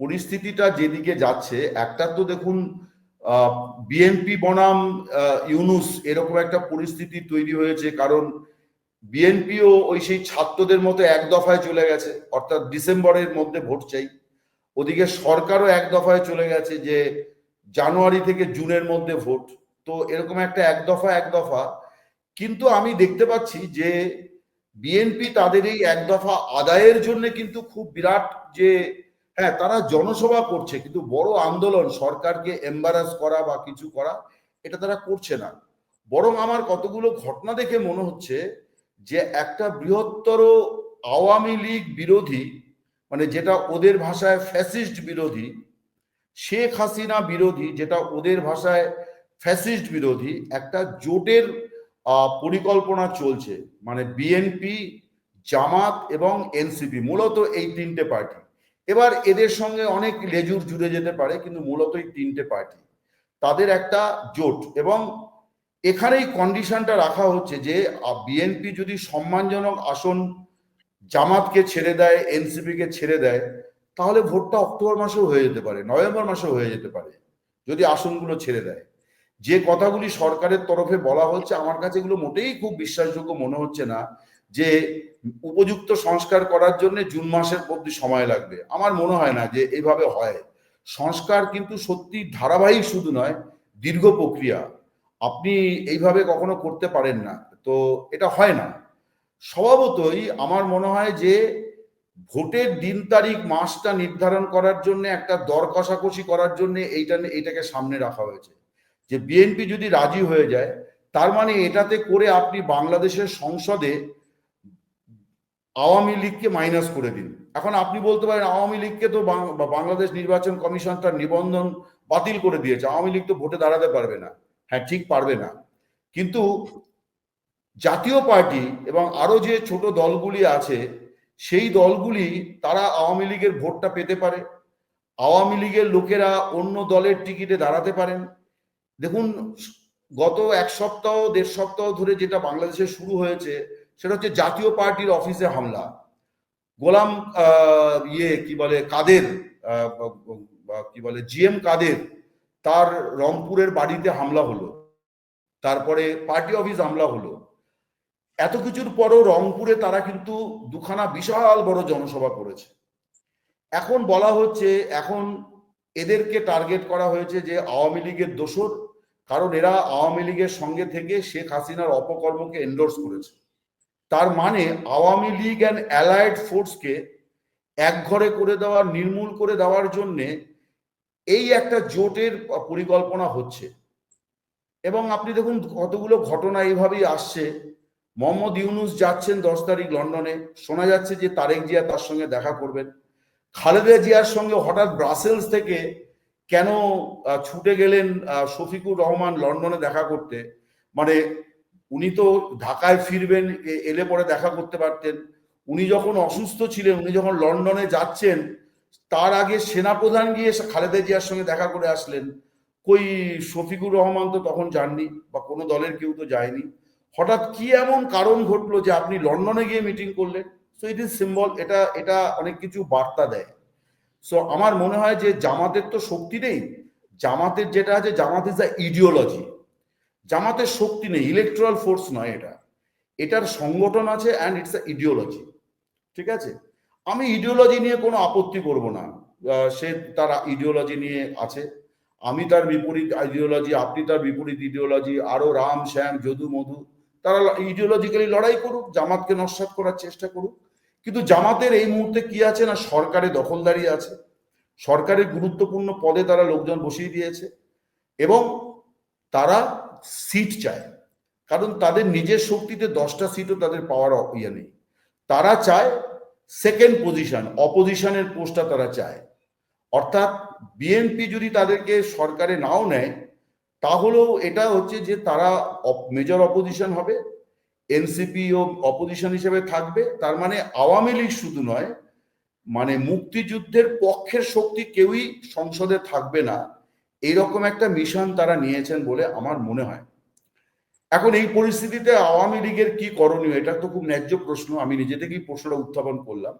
পরিস্থিতিটা যেদিকে যাচ্ছে, একটা তো দেখুন বিএনপি বনাম ইউনুস এরকম একটা পরিস্থিতি তৈরি হয়েছে, কারণ বিএনপিও ওই সেই ছাত্রদের মতো এক দফায় চলে গেছে, অর্থাৎ ডিসেম্বরের মধ্যে ভোট চাই। ওদিকে সরকারও এক দফায় চলে গেছে যে জানুয়ারি থেকে জুনের মধ্যে ভোট। তো এরকম একটা এক দফা এক দফা। কিন্তু আমি দেখতে পাচ্ছি যে বিএনপি তাদের এই এক দফা আদায়ের জন্য কিন্তু খুব বিরাট যে হ্যাঁ তারা জনসভা করছে, কিন্তু বড় আন্দোলন, সরকারকে এম্বারাস করা বা কিছু করা, এটা তারা করছে না। বরং আমার কতগুলো ঘটনা দেখে মনে হচ্ছে যে একটা বৃহত্তর আওয়ামী লীগ বিরোধী মানে যেটা ওদের ভাষায় ফ্যাসিস্ট বিরোধী, শেখ হাসিনা বিরোধী, যেটা ওদের ভাষায় ফ্যাসিস্ট বিরোধী, একটা জোটের পরিকল্পনা চলছে। মানে বিএনপি জামাত এবং এনসিপি মূলত এই তিনটে পার্টি। এবার এদের সঙ্গে অনেক লেজুর জুড়ে যেতে পারে, কিন্তু মূলত এই তিনটে পার্টি তাদের একটা জোট এবং এখানেই কন্ডিশনটা রাখা হচ্ছে যে বিএনপি যদি সম্মানজনক আসন জামাতকে ছেড়ে দেয় এনসিপি কে ছেড়ে দেয়, তাহলে ভোটটা অক্টোবর মাসেও হয়ে যেতে পারে, নভেম্বর মাসেও হয়ে যেতে পারে, যদি আসনগুলো ছেড়ে দেয়। যে কথাগুলি সরকারের তরফে বলা হচ্ছে, আমার কাছে এগুলো মোটেই খুব বিশ্বাসযোগ্য মনে হচ্ছে না। যে উপযুক্ত সংস্কার করার জন্য জুন মাসের অব্দি সময় লাগবে। আমার মনে হয় না যে এইভাবে হয়। সংস্কার কিন্তু সত্যি ধারাবাহিক শুধু নয়, দীর্ঘ প্রক্রিয়া। আপনি এইভাবে কখনো করতে পারেন না। তো এটা হয় না। স্বভাবতই আমার মনে হয় যে ভোটের দিন তারিখ মাসটা নির্ধারণ করার জন্য, একটা দর কষাকষি করার জন্য এইটা এইটাকে সামনে রাখা হয়েছে। যে বিএনপি যদি রাজি হয়ে যায়, তার মানে এটাতে করে আপনি বাংলাদেশের সংসদে আওয়ামী লীগকে মাইনাস করে দিন। এখন আপনি বলতে পারেন, আওয়ামী লীগকে তো বাংলাদেশ নির্বাচন কমিশন তার নিবন্ধন বাতিল করে দিয়েছে। আওয়ামী লীগ তো ভোটে দাঁড়াতে পারবে না। হ্যাঁ ঠিক পারবে না। কিন্তু জাতীয় পার্টি এবং আরও যে ছোট দলগুলি আছে, সেই দলগুলি তারা আওয়ামী লীগের ভোটটা পেতে পারে। আওয়ামী লীগের লোকেরা অন্য দলের টিকিটে দাঁড়াতে পারেন। দেখুন, গত এক সপ্তাহ, দেড় সপ্তাহ ধরে যেটা বাংলাদেশে শুরু হয়েছে সেটা হচ্ছে জাতীয় পার্টির অফিসে হামলা। গোলাম ইয়ে কি বলে, কাদের কি বলে জিএম কাদের, তার রংপুরের বাড়িতে হামলা হলো। তারপরে পার্টি অফিস হামলা হলো। এত কিছুর পরও রংপুরে তারা কিন্তু দুখানা বিশাল বড় জনসভা করেছে। এখন বলা হচ্ছে, এখন এদেরকে টার্গেট করা হয়েছে যে আওয়ামী লীগের দোসর কারণ এরা আওয়ামী লীগের সঙ্গে থেকে শেখ হাসিনার অপকর্মকে এন্ডোর্স করেছে। তার মানে আওয়ামী লীগ অ্যান্ড অ্যালায়েড ফোর্সকে একঘরে করে দেওয়ার নির্মূল করে দেওয়ার জন্যে এই একটা জোটের পরিকল্পনা হচ্ছে। এবং আপনি দেখুন কতগুলো ঘটনা এইভাবেই আসছে। মোহাম্মদ ইউনুস যাচ্ছেন দশ তারিখ লন্ডনে। শোনা যাচ্ছে যে তারেক জিয়া তার সঙ্গে দেখা করবেন। খালেদা জিয়ার সঙ্গে হঠাৎ ব্রাসেলস থেকে কেন ছুটে গেলেন শফিকুর রহমান লন্ডনে দেখা করতে? মানে উনি তো ঢাকায় ফিরবেন এলে পরে দেখা করতে পারতেন। উনি যখন অসুস্থ ছিলেন, উনি যখন লন্ডনে যাচ্ছেন, তার আগে সেনাপ্রধান গিয়ে খালেদা জিয়ার সঙ্গে দেখা করে আসলেন। কই, শফিকুর রহমান তো তখন যাননি, বা কোনো দলের কেউ তো যায়নি। হঠাৎ কি এমন কারণ ঘটলো যে আপনি লন্ডনে গিয়ে মিটিং করলেন? সো ইট ইজ সিম্বল এটা এটা অনেক কিছু বার্তা দেয়। সো আমার মনে হয় যে জামাতের তো শক্তি নেই। জামাতের যেটা আছে, জামাত ইজ দ্য ইডিওলজি জামাতের শক্তি নেই ইলেকট্রাল ফোর্স নয় এটা। এটার সংগঠন আছে অ্যান্ড ইটস আ ইডিওলজি ঠিক আছে? আমি ইডিওলজি নিয়ে কোনো আপত্তি করব না। সে তার ইডিওলজি নিয়ে আছে। আমি তার বিপরীত আইডিওলজি আপনি তার বিপরীত ইডিওলজি আরও রাম, শ্যাম, যদু, মধু, তারা ইডিওলজিক্যালি লড়াই করুক, জামাতকে নস্বাত করার চেষ্টা করুক। কিন্তু জামাতের এই মুহূর্তে কি আছে না, সরকারে দখলদারি আছে। সরকারের গুরুত্বপূর্ণ পদে তারা লোকজন বসিয়ে দিয়েছে। এবং তারা সিট চায়। কারণ তাদের নিজের শক্তিতে দশটা সিটও তাদের পাওয়ার ইয়ে নেই। তারা চায় সেকেন্ড পজিশন অপোজিশনের পোস্টটা তারা চায়। অর্থাৎ বিএনপি যদি তাদেরকে সরকারে নাও নেয়, তাহলেও এটা হচ্ছে যে তারা মেজর অপোজিশন হবে এনসিপি ও অপোজিশন হিসেবে থাকবে। তার মানে আওয়ামী লীগ শুধু নয় মানে মুক্তিযুদ্ধের পক্ষের শক্তি কেউই সংসদে থাকবে না। এইরকম একটা মিশন তারা নিয়েছেন বলে আমার মনে হয়। এখন এই পরিস্থিতিতে আওয়ামী লীগের কি করণীয় এটা তো খুব ন্যায্য প্রশ্ন, আমি নিজে থেকেই প্রশ্নটা উত্থাপন করলাম।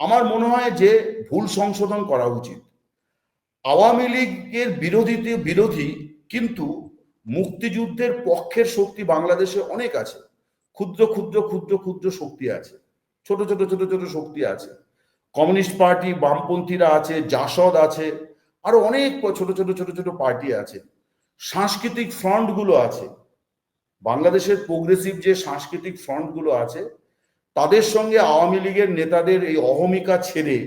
আমার মনে হয় যে ভুল সংশোধন করা উচিত। আওয়ামী লীগের বিরোধীতে বিরোধী কিন্তু মুক্তিযুদ্ধের পক্ষের শক্তি বাংলাদেশে অনেক আছে। ক্ষুদ্র ক্ষুদ্র ক্ষুদ্র ক্ষুদ্র শক্তি আছে। ছোট ছোট ছোট ছোট শক্তি আছে। কমিউনিস্ট পার্টি বামপন্থীরা আছে, জাসদ আছে। আরও অনেক ছোট ছোট ছোট ছোট পার্টি আছে। সাংস্কৃতিক ফ্রন্টগুলো আছে। বাংলাদেশের প্রোগ্রেসিভ যে সাংস্কৃতিক ফ্রন্টগুলো আছে, তাদের সঙ্গে আওয়ামী লীগের নেতাদের এই অহমিকা ছেড়ে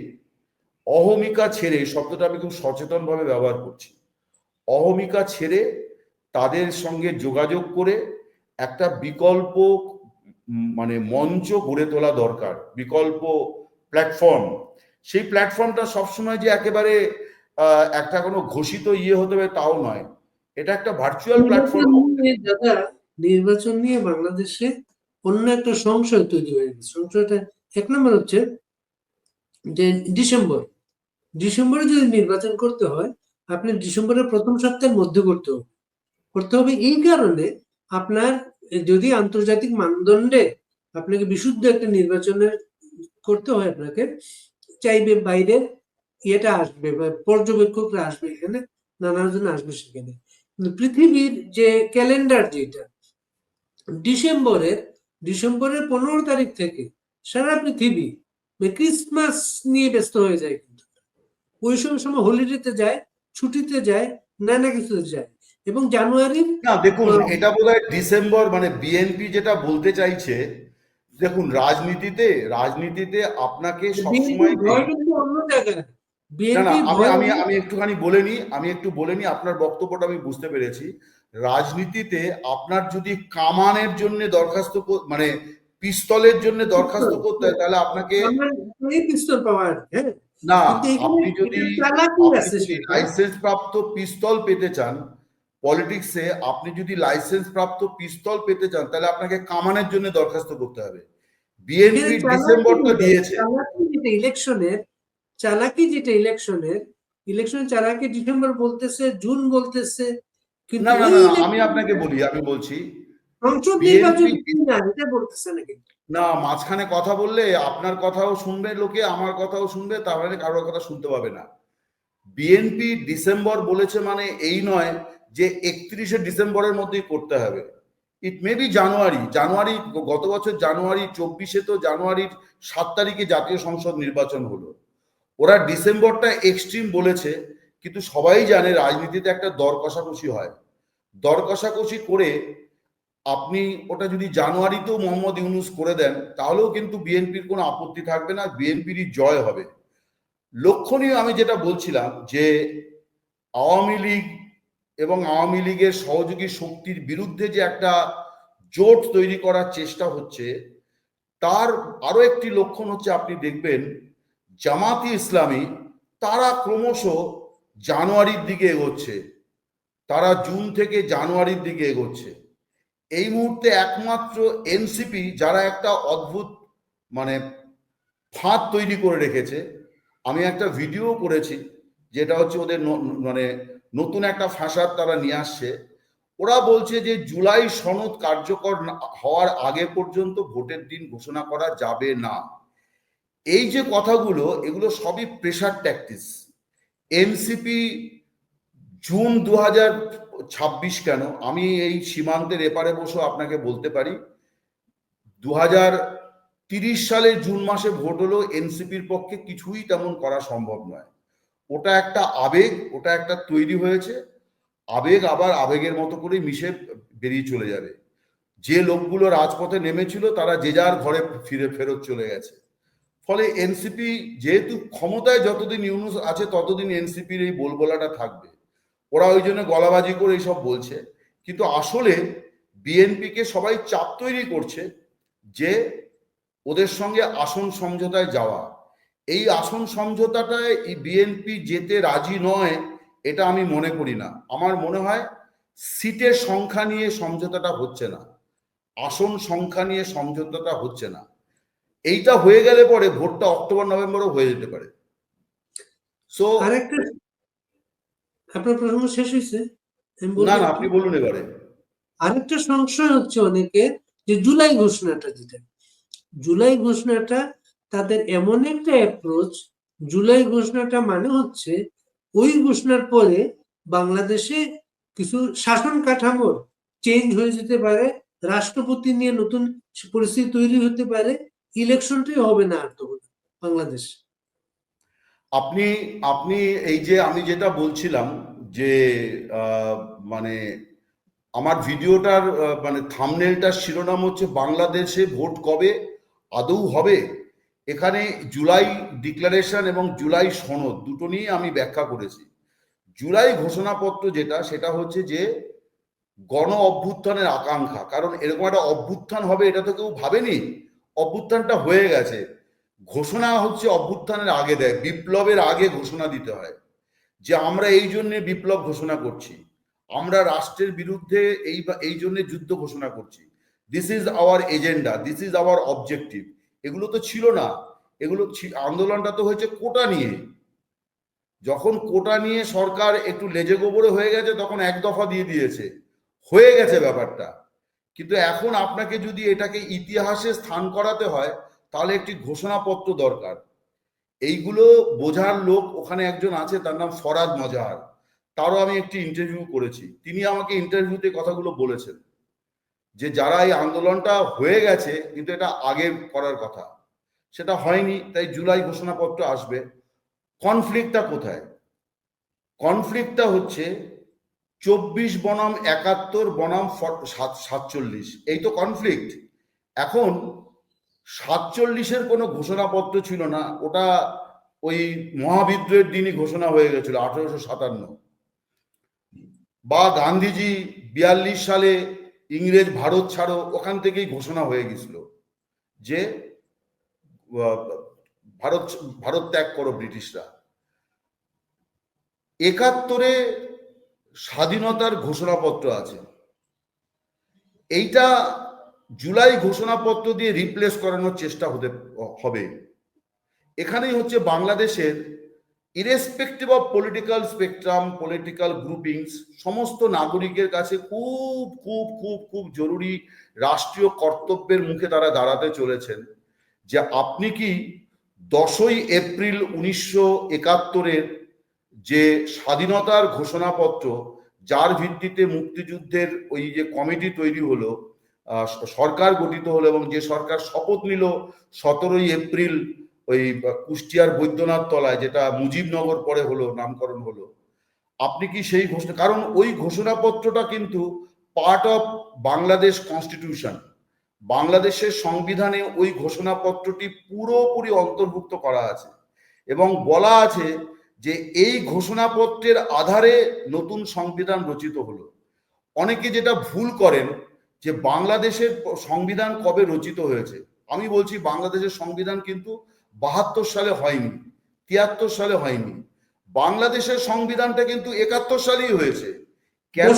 অহমিকা ছেড়ে শব্দটা আমি খুব সচেতনভাবে ব্যবহার করছি, অহমিকা ছেড়ে তাদের সঙ্গে যোগাযোগ করে একটা বিকল্প মানে মঞ্চ গড়ে তোলা দরকার, বিকল্প প্ল্যাটফর্ম সেই প্ল্যাটফর্মটা সবসময় যে একেবারে একটা কোনো ঘোষিত ইয়ে হতে হবে তাও নয়। এটা একটা ভার্চুয়াল প্ল্যাটফর্ম দাদা, নির্বাচন নিয়ে বাংলাদেশে অন্য একটা সংশয় তৈরি হয়ে গেছে। সংশয়টা এক নম্বর হচ্ছে যে ডিসেম্বর। ডিসেম্বরে যদি নির্বাচন করতে হয়, আপনি ডিসেম্বরের প্রথম সপ্তাহের মধ্যে করতে হবে। করতে হবে এই কারণে আপনার যদি আন্তর্জাতিক মানদণ্ডে আপনাকে বিশুদ্ধ একটা নির্বাচনের করতে হয় আপনাকে, চাইবে বাইরে ইয়েটা আসবে বা পর্যবেক্ষকরা আসবে এখানে নানাজন আসবে সেখানে। পৃথিবীর যে ক্যালেন্ডার যেটা ডিসেম্বরের ডিসেম্বরের পনেরো তারিখ থেকে সারা পৃথিবী ক্রিসমাস নিয়ে ব্যস্ত হয়ে যায় কিন্তু। ওই সময় সময় হোলিডেতে যায় ছুটিতে যায় নানা কিছুতে যায়। এবং জানুয়ারির না দেখুন এটা বোধহয় ডিসেম্বর মানে বিএনপি যেটা বলতে চাইছে দেখুন রাজনীতিতে রাজনীতিতে আপনাকে সবসময় অন্য জায়গায়। আমি আমি একটুখানি বলে নিই আমি একটু বলে নিই আপনার বক্তব্যটা আমি বুঝতে পেরেছি। রাজনীতিতে আপনার যদি কামানের জন্য দরখাস্ত মানে পিস্তলের জন্য দরখাস্ত করতে হয় তাহলে আপনাকে পিস্তল পাওয়া হ্যাঁ? না আপনি যদি। লাইসেন্স প্রাপ্ত পিস্তল পেতে চান পলিটিক্সে আপনি যদি লাইসেন্স প্রাপ্ত পিস্তল পেতে চান তাহলে আপনাকে কামানের জন্য দরখাস্ত করতে হবে। বিএনপি ডিসেম্বর তো দিয়েছে। ইলেকশনের চালাকি যেটা ইলেকশনের ইলেকশন চালাকি ডিসেম্বর বলতেছে জুন বলতেছে কিন্তু না না আমি আপনাকে বলি আমি বলছি সংসদ নির্বাচন না এটা বলতেছে নাকি? না মাঝখানে কথা বললে আপনার কথাও শুনবে লোকে আমার কথাও শুনবে তাহলে কারোর কথা শুনতে পাবে না। বিএনপি ডিসেম্বর বলেছে মানে এই নয় যে একত্রিশে ডিসেম্বরের মধ্যেই করতে হবে। ইট মে বি জানুয়ারি জানুয়ারি গত বছর জানুয়ারি চব্বিশে তো জানুয়ারির সাত তারিখে জাতীয় সংসদ নির্বাচন হলো। ওরা ডিসেম্বরটা এক্সট্রিম বলেছে, কিন্তু সবাই জানে রাজনীতিতে একটা দর কষাকষি হয়। দর কষাকষি করে আপনি ওটা যদি জানুয়ারিতেও মোহাম্মদ ইউনুস করে দেন, তাহলেও কিন্তু বিএনপির কোনো আপত্তি থাকবে না, বিএনপিরই জয় হবে। লক্ষণীয় আমি যেটা বলছিলাম যে আওয়ামী লীগ এবং আওয়ামী লীগের সহযোগী শক্তির বিরুদ্ধে যে একটা জোট তৈরি করার চেষ্টা হচ্ছে, তার আরও একটি লক্ষণ হচ্ছে, আপনি দেখবেন জামাতি ইসলামী তারা ক্রমশ জানুয়ারির দিকে এগোচ্ছে। তারা জুন থেকে জানুয়ারির দিকে এগোচ্ছে। এই মুহূর্তে একমাত্র এনসিপি যারা একটা অদ্ভুত মানে ফাঁদ তৈরি করে রেখেছে। আমি একটা ভিডিও করেছি যেটা হচ্ছে ওদের মানে নতুন একটা ফাঁসাদ তারা নিয়ে আসছে। ওরা বলছে যে জুলাই সনদ কার্যকর হওয়ার আগে পর্যন্ত ভোটের দিন ঘোষণা করা যাবে না। এই যে কথাগুলো, এগুলো সবই প্রেশার ট্যাকটিস এনসিপি জুন দু হাজার ছাব্বিশ কেন? আমি এই সীমান্তের এপারে বসে আপনাকে বলতে পারি দু হাজার তিরিশ সালের জুন মাসে ভোট হলো এনসিপির পক্ষে কিছুই তেমন করা সম্ভব নয়। ওটা একটা আবেগ, ওটা একটা তৈরি হয়েছে। আবেগ আবার আবেগের মতো করে মিশে বেরিয়ে চলে যাবে। যে লোকগুলো রাজপথে নেমেছিল, তারা যে যার ঘরে ফিরে, ফেরত চলে গেছে। ফলে এনসিপি যেহেতু ক্ষমতায় যতদিন ইউনুস আছে, ততদিন এনসিপির এই বলবলাটা থাকবে। ওরা ওই জন্য গলাবাজি করে এইসব বলছে। কিন্তু আসলে বিএনপিকে সবাই চাপ তৈরি করছে যে ওদের সঙ্গে আসন সমঝোতায় যাওয়া। এই আসন সমঝোতাটায় বিএনপি যেতে রাজি নয়, এটা আমি মনে করি না। আমার মনে হয় সিটের সংখ্যা নিয়ে সমঝোতাটা হচ্ছে না। আসন সংখ্যা নিয়ে সমঝোতাটা হচ্ছে না। এইটা হয়ে গেলে পরে ভোটটা অক্টোবর নভেম্বরও হয়ে যেতে পারে। সো আরেকটা আপনার প্রসঙ্গ শেষ হয়েছে? না না আপনি বলুন এবারে। আরেকটা সংশয় হচ্ছে অনেকে যে জুলাই ঘোষণাটা যেটা জুলাই ঘোষণাটা তাদের এমন একটা অ্যাপ্রোচ জুলাই ঘোষণাটা মানে হচ্ছে ওই ঘোষণার পরে বাংলাদেশে কিছু শাসন কাঠামোর চেঞ্জ হয়ে যেতে পারে রাষ্ট্রপতি নিয়ে নতুন পরিস্থিতি তৈরি হতে পারে ইলেকশনটাই হবে না আর বাংলাদেশ। আপনি আপনি এই যে আমি যেটা বলছিলাম যে মানে আমার ভিডিওটার মানে থামনেলটার শিরোনাম হচ্ছে বাংলাদেশে ভোট কবে, আদৌ হবে? এখানে জুলাই ডিক্লারেশন এবং জুলাই সনদ দুটো নিয়ে আমি ব্যাখ্যা করেছি। জুলাই ঘোষণাপত্র যেটা, সেটা হচ্ছে যে গণ অভ্যুত্থানের আকাঙ্ক্ষা। কারণ এরকম একটা অভ্যুত্থান হবে, এটা তো কেউ ভাবেনি। অভ্যুত্থানটা হয়ে গেছে। ঘোষণা হচ্ছে অভ্যুত্থানের আগে দেয়, বিপ্লবের আগে ঘোষণা দিতে হয়। যে আমরা এই জন্যে বিপ্লব ঘোষণা করছি। আমরা রাষ্ট্রের বিরুদ্ধে এই এই জন্য যুদ্ধ ঘোষণা করছি। This is our agenda this is our objective এগুলো তো ছিল না। এগুলো আন্দোলনটা তো হয়েছে কোটা নিয়ে। যখন কোটা নিয়ে সরকার একটু লেজে গোবরে হয়ে গেছে, তখন এক দফা দিয়ে দিয়েছে। হয়ে গেছে ব্যাপারটা। কিন্তু এখন আপনাকে যদি এটাকে ইতিহাসে স্থান করাতে হয়, তাহলে একটি ঘোষণাপত্র দরকার। এইগুলো বোঝার লোক ওখানে একজন আছে, তার নাম ফরাদ মজাহার। তারও আমি একটি ইন্টারভিউ করেছি। তিনি আমাকে ইন্টারভিউতে কথাগুলো বলেছেন যে, যারা এই আন্দোলনটা হয়ে গেছে, কিন্তু এটা আগে করার কথা। সেটা হয়নি, তাই জুলাই ঘোষণাপত্র আসবে। কনফ্লিক্টটা কোথায়? কনফ্লিক্টটা হচ্ছে চব্বিশ বনাম একাত্তর বনাম সাতচল্লিশ। এই তো কনফ্লিক্ট এখন সাতচল্লিশের কোনো ঘোষণাপত্র ছিল না, ওটা ওই মহাবিদ্রোহের দিনই ঘোষণা হয়ে গেছিল, আঠারোশো সাতান্ন। বা গান্ধীজি বিয়াল্লিশ সালে ইংরেজ ভারত ছাড়ো, ওখান থেকেই ঘোষণা হয়ে গেছিল যে ভারত ভারত ত্যাগ করো ব্রিটিশরা। একাত্তরে স্বাধীনতার ঘোষণাপত্র আছে। এইটা জুলাই ঘোষণাপত্র দিয়ে রিপ্লেস করানোর চেষ্টা হতে, হবে। এখানেই হচ্ছে বাংলাদেশের irrespective of political spectrum political groupings সমস্ত নাগরিকের কাছে খুব খুব খুব খুব জরুরি রাষ্ট্রীয় কর্তব্যের মুখে তারা দাঁড়াতে চলেছেন যে আপনি কি দশই এপ্রিল উনিশশো একাত্তরের যে স্বাধীনতার ঘোষণাপত্র, যার ভিত্তিতে মুক্তিযুদ্ধের ওই যে কমিটি তৈরি হলো সরকার গঠিত হলো এবং যে সরকার শপথ নিল সতেরোই এপ্রিল ওই কুষ্টিয়ার বৈদ্যনাথ তলায়, যেটা মুজিবনগর পরে হলো, নামকরণ হলো। আপনি কি সেই ঘোষণা, কারণ ওই ঘোষণাপত্রটা কিন্তু পার্ট অফ বাংলাদেশ কনস্টিটিউশন বাংলাদেশের সংবিধানে ওই ঘোষণাপত্রটি পুরোপুরি অন্তর্ভুক্ত করা আছে এবং বলা আছে যে এই ঘোষণাপত্রের আধারে নতুন সংবিধান রচিত হলো। অনেকে যেটা ভুল করেন যে বাংলাদেশের সংবিধান কবে রচিত হয়েছে। আমি বলছি বাংলাদেশের সংবিধান কিন্তু বাহাত্তর সালে হয়নি তিয়াত্তর সালে হয়নি। বাংলাদেশের সংবিধানটা কিন্তু একাত্তর সালেই হয়েছে। কেন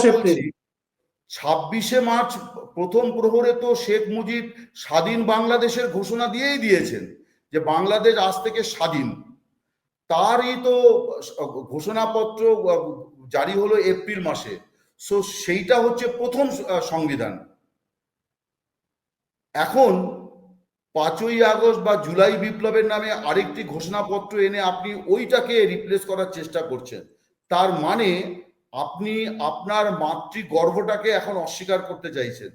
ছাব্বিশে মার্চ প্রথম প্রহরে তো শেখ মুজিব স্বাধীন বাংলাদেশের ঘোষণা দিয়েই দিয়েছেন যে বাংলাদেশ আজ থেকে স্বাধীন। তারই তো ঘোষণাপত্র জারি হলো এপ্রিল মাসে। সো সেইটা হচ্ছে প্রথম সংবিধান। এখন পাঁচই আগস্ট বা জুলাই বিপ্লবের নামে আরেকটি ঘোষণাপত্র এনে আপনি ওইটাকে রিপ্লেস করার চেষ্টা করছেন। তার মানে আপনি আপনার মাতৃ গর্ভটাকে এখন অস্বীকার করতে চাইছেন।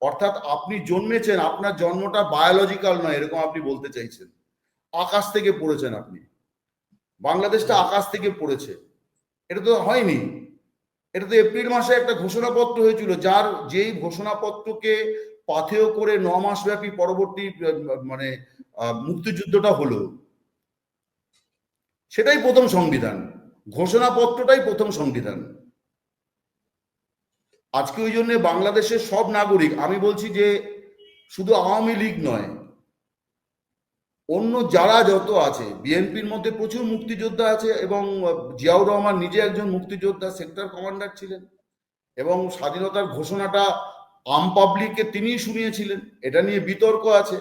অর্থাৎ আপনি জন্মেছেন, আপনার জন্মটা বায়োলজিক্যাল নয়, এরকম আপনি বলতে চাইছেন। আকাশ থেকে পড়েছেন আপনি। বাংলাদেশটা আকাশ থেকে পড়েছে। এটা তো হয়নি। এটা তো এপ্রিল মাসে একটা ঘোষণাপত্র হয়েছিল, যার যেই ঘোষণাপত্রকে পাথেয় করে ন মাস ব্যাপী পরবর্তী মানে মুক্তিযুদ্ধটা হলো, সেটাই প্রথম সংবিধান। ঘোষণাপত্রটাই প্রথম সংবিধান। আজকে ওই জন্য বাংলাদেশের সব নাগরিক, আমি বলছি যে শুধু আওয়ামী লীগ নয় অন্য যারা যত আছে, বিএনপির মধ্যে প্রচুর মুক্তিযোদ্ধা আছে এবং জিয়াউর রহমান নিজে একজন মুক্তিযোদ্ধা সেক্টর কমান্ডার ছিলেন এবং স্বাধীনতার ঘোষণাটা আম পাবলিককে তিনিই শুনিয়েছিলেন। এটা নিয়ে বিতর্ক আছে।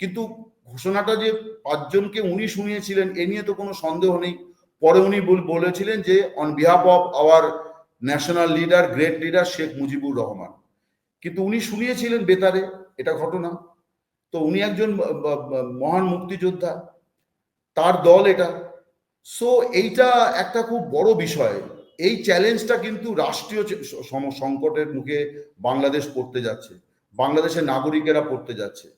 কিন্তু ঘোষণাটা যে পাঁচজনকে উনি শুনিয়েছিলেন, এ নিয়ে তো কোনো সন্দেহ নেই। পরে উনি বলেছিলেন যে on behalf of our national leader great leader Sheikh Mujibur Rahman. কিন্তু উনি শুনিয়েছিলেন বেতারে, এটা ঘটনা। তো উনি একজন মহান মুক্তিযোদ্ধা। তার দল এটা। সো এইটা একটা খুব বড় বিষয়। এই চ্যালেঞ্জটা কিন্তু রাষ্ট্রীয় সংকটের মুখে বাংলাদেশ পড়তে যাচ্ছে। বাংলাদেশের নাগরিকেরা পড়তে যাচ্ছে।